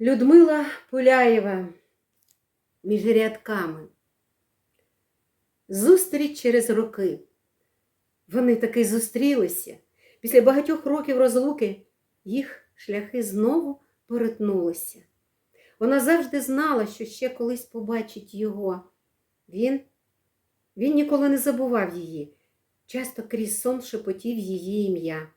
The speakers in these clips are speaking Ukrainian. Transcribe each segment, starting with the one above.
Людмила Пуляєва між рядками. Зустріч через роки. Вони таки зустрілися. Після багатьох років розлуки їх шляхи знову перетнулися. Вона завжди знала, що ще колись побачить його. Він, він ніколи не забував її, часто крізь сон шепотів її ім'я.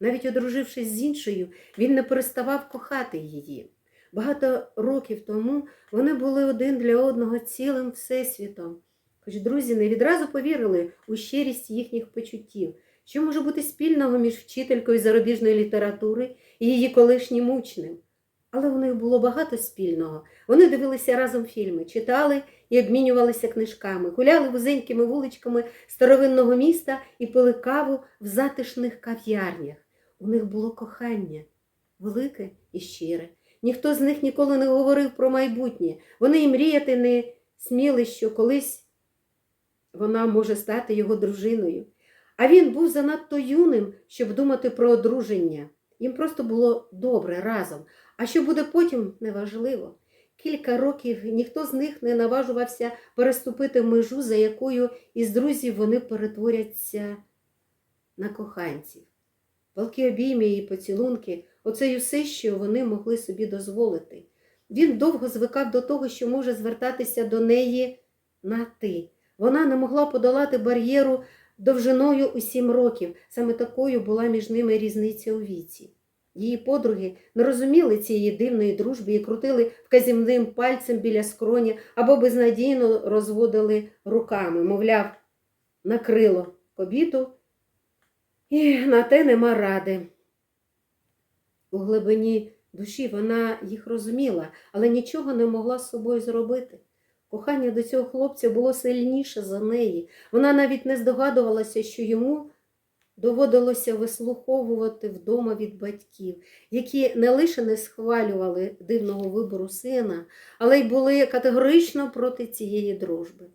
Навіть одружившись з іншою, він не переставав кохати її. Багато років тому вони були один для одного цілим всесвітом. Хоч друзі не відразу повірили у щирість їхніх почуттів, що може бути спільного між вчителькою зарубіжної літератури і її колишнім учнем. Але у них було багато спільного. Вони дивилися разом фільми, читали і обмінювалися книжками, гуляли вузенькими вуличками старовинного міста і пили каву в затишних кав'ярнях. У них було кохання велике і щире. Ніхто з них ніколи не говорив про майбутнє. Вони і мріяти не сміли, що колись вона може стати його дружиною. А він був занадто юним, щоб думати про одруження. Їм просто було добре разом. А що буде потім, неважливо. Кілька років ніхто з них не наважувався переступити межу, за якою із друзів вони перетворяться на коханців. Палки обійми і поцілунки оце й усе, що вони могли собі дозволити. Він довго звикав до того, що може звертатися до неї на ти. Вона не могла подолати бар'єру довжиною у сім років. Саме такою була між ними різниця у віці. Її подруги не розуміли цієї дивної дружби і крутили вказівним пальцем біля скроні або безнадійно розводили руками, мовляв, накрило кобіту, і на те нема ради. У глибині душі вона їх розуміла, але нічого не могла з собою зробити. Кохання до цього хлопця було сильніше за неї. Вона навіть не здогадувалася, що йому доводилося вислуховувати вдома від батьків, які не лише не схвалювали дивного вибору сина, але й були категорично проти цієї дружби.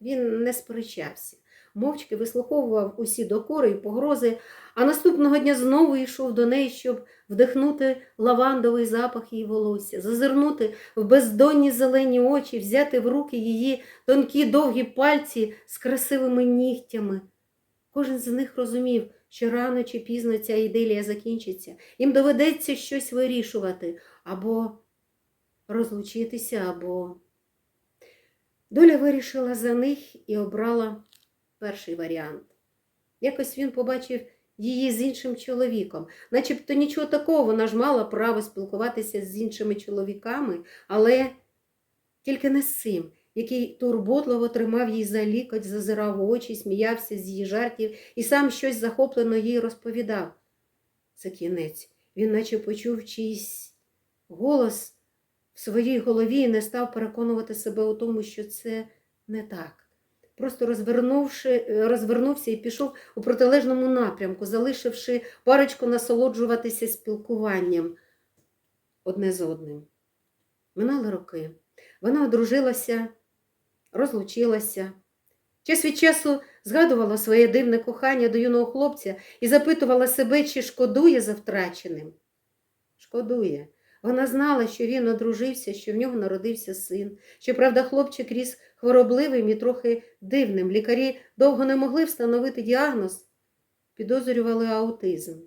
Він не сперечався, мовчки вислуховував усі докори і погрози, а наступного дня знову йшов до неї, щоб вдихнути лавандовий запах її волосся, зазирнути в бездонні зелені очі, взяти в руки її тонкі довгі пальці з красивими нігтями. Кожен з них розумів, що рано чи пізно ця іделія закінчиться. Їм доведеться щось вирішувати або розлучитися, або. Доля вирішила за них і обрала перший варіант. Якось він побачив її з іншим чоловіком. Начебто нічого такого, вона ж мала право спілкуватися з іншими чоловіками, але тільки не з цим, який турботливо тримав її за лікоть, зазирав у очі, сміявся з її жартів і сам щось захоплено їй розповідав. Це кінець. Він наче почув чийсь голос своїй голові і не став переконувати себе у тому, що це не так. Просто розвернувши, розвернувся і пішов у протилежному напрямку, залишивши парочку насолоджуватися спілкуванням одне з одним. Минали роки. Вона одружилася, розлучилася. Час від часу згадувала своє дивне кохання до юного хлопця і запитувала себе, чи шкодує за втраченим. Шкодує. Вона знала, що він одружився, що в нього народився син. Щоправда, хлопчик ріс хворобливим і трохи дивним. Лікарі довго не могли встановити діагноз, підозрювали аутизм.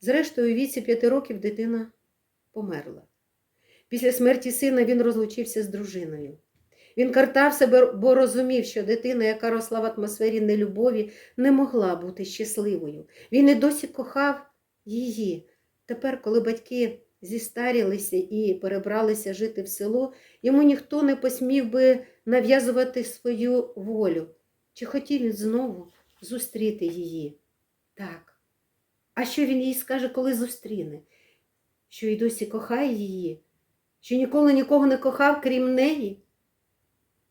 Зрештою, у віці п'яти років дитина померла. Після смерті сина він розлучився з дружиною. Він картав себе, бо розумів, що дитина, яка росла в атмосфері нелюбові, не могла бути щасливою. Він і досі кохав її. Тепер, коли батьки зістарілися і перебралися жити в село, йому ніхто не посмів би нав'язувати свою волю. Чи хотів він знову зустріти її? Так. А що він їй скаже, коли зустріне? Що й досі кохає її? Що ніколи нікого не кохав, крім неї?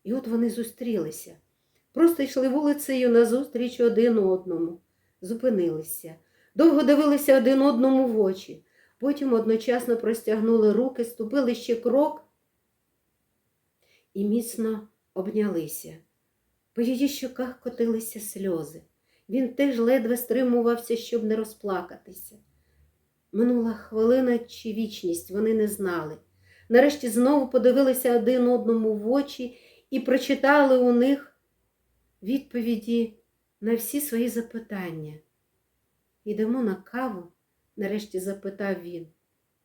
І от вони зустрілися. Просто йшли вулицею назустріч один одному, зупинилися, довго дивилися один одному в очі. Потім одночасно простягнули руки, ступили ще крок і міцно обнялися. По її щоках котилися сльози. Він теж ледве стримувався, щоб не розплакатися. Минула хвилина чи вічність, вони не знали. нарешті знову подивилися один одному в очі і прочитали у них відповіді на всі свої запитання. Ідемо на каву? Нарешті запитав він.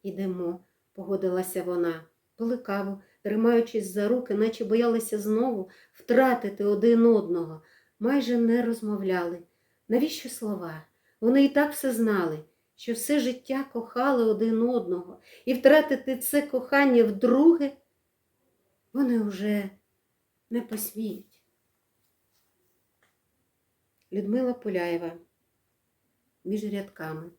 Ідемо, погодилася вона. Пили тримаючись за руки, наче боялися знову втратити один одного, майже не розмовляли. Навіщо слова? Вони і так все знали, що все життя кохали один одного, і втратити це кохання вдруге вони вже не посміють. Людмила Поляєва між рядками.